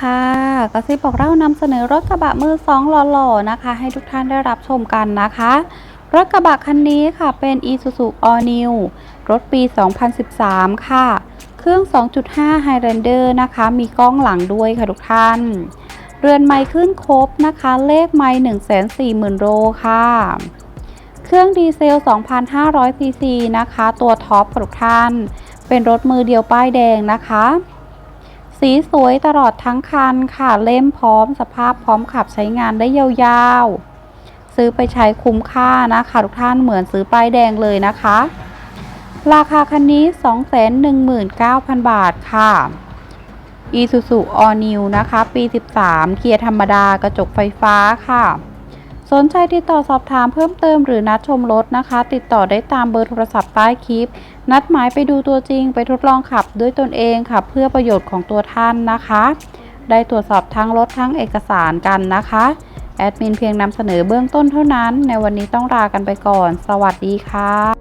ค่ะกระซิบบอกเล่านำเสนอรถกระบะมือสองหล่อๆนะคะ ให้ทุกท่านได้รับชมกันนะคะ รถกระบะคันนี้ค่ะเป็น Isuzu All New รถปี 2013 ค่ะ เครื่อง 2.5 Highlander นะคะ มีกล้องหลังด้วยค่ะทุกท่าน เรือนไม้ขึ้นครบนะคะ เลขไม้140,000 โลค่ะ เครื่องดีเซล 2,500ซีซีนะคะ ตัวท็อปค่ะทุกท่าน เป็นรถมือเดียวป้ายแดงนะคะ สีสวยตลอดทั้งคันค่ะ เล่มพร้อมสภาพพร้อมขับใช้งานได้ยาวๆ ซื้อไปใช้คุ้มค่านะคะทุกท่านเหมือนซื้อป้ายแดงเลยนะคะ ราคาคันนี้ 219,000 บาทค่ะ Isuzu All New นะคะ ปี 13 เกียร์ธรรมดากระจกไฟฟ้าค่ะ สนใจติดต่อสอบถามเพิ่มเติมหรือนัดชมรถนะคะ ติดต่อได้ตามเบอร์โทรศัพท์ใต้คลิป นัดหมายไปดูตัวจริงไปทดลองขับด้วยตนเองค่ะ เพื่อประโยชน์ของตัวท่านนะคะ ได้ตรวจสอบทั้งรถทั้งเอกสารกันนะคะแอดมินเพียงนำเสนอเบื้องต้นเท่านั้น ในวันนี้ต้องลากันไปก่อน สวัสดีค่ะ